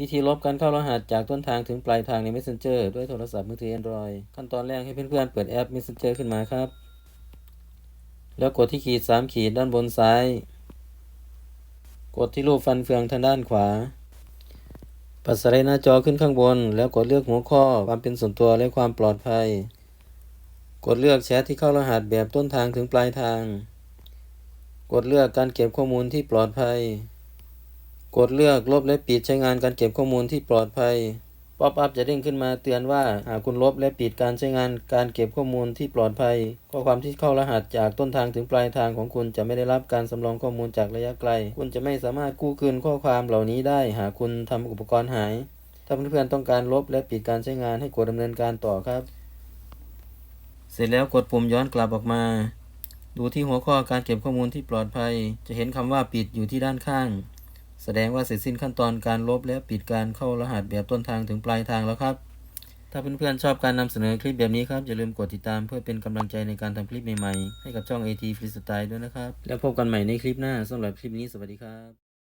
วิธีลบการเข้ารหัสจากต้นทางถึงปลายทางใน Messenger ด้วยโทรศัพท์มือถือ Android ขั้นตอนแรกให้เพื่อนๆเปิดแอป Messenger ขึ้นมาครับ แล้วกดที่ขีด 3 ขีดด้านบนซ้าย กดที่รูปฟันเฟืองทางด้านขวา ปัดสไลด์หน้าจอขึ้นข้างบน แล้วกดเลือกหัวข้อความเป็นส่วนตัวและความปลอดภัย กดเลือกแชทที่เข้ารหัสแบบต้นทางถึงปลายทาง กดเลือกการเก็บข้อมูลที่ปลอดภัย กดเลือกลบและปิดใช้งานการเก็บข้อมูลที่ปลอดภัย ป๊อปอัพจะเด้งขึ้นมาเตือนว่าหากคุณลบและปิดการใช้งานการเก็บข้อมูลที่ปลอดภัย ข้อความที่เข้ารหัสจากต้นทางถึงปลายทางของคุณจะไม่ได้รับการสำรองข้อมูลจากระยะไกล คุณจะไม่สามารถกู้คืนข้อความเหล่านี้ได้ หากคุณทำอุปกรณ์หาย ถ้าเพื่อนๆต้องการลบและปิดการใช้งานให้กดดำเนินการต่อครับ เสร็จแล้วกดปุ่มย้อนกลับออกมา ดูที่หัวข้อการเก็บข้อมูลที่ปลอดภัย จะเห็นคำว่าปิดอยู่ที่ด้านข้าง แสดงว่าเสร็จสิ้นขั้นตอนการลบและปิดการเข้ารหัสแบบต้นทางถึงปลายทางแล้วครับ ถ้าเพื่อนๆชอบการนำเสนอคลิปแบบนี้ครับ อย่าลืมกดติดตามเพื่อเป็นกำลังใจในการทำคลิปใหม่ๆ ให้กับช่อง AT Freestyle ด้วยนะครับ แล้วพบกันใหม่ในคลิปหน้าสำหรับคลิปนี้สวัสดีครับ